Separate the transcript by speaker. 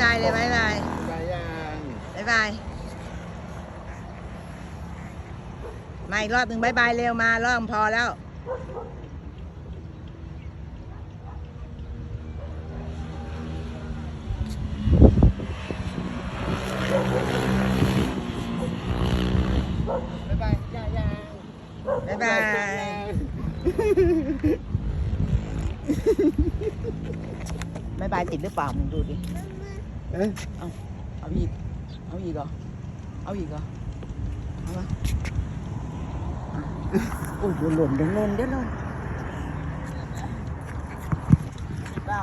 Speaker 1: บายบายเลยบายบาย
Speaker 2: บายยัง
Speaker 1: บายบายมาอีกรอบหนึ่งบายบายเร็วมารอบพอแล้ว
Speaker 2: บายบายยายัง
Speaker 1: บายบายบายบายติดหรือเปล่ามึงดูดิ
Speaker 2: เอ๊ะ
Speaker 1: เอาอีก เอาอีกเหรอ เอาอีกเหรอ เอามาโอ้ยเดี๋ยวหล่นเดี๋ยวหล่นเดี๋ยวหล่นบ้า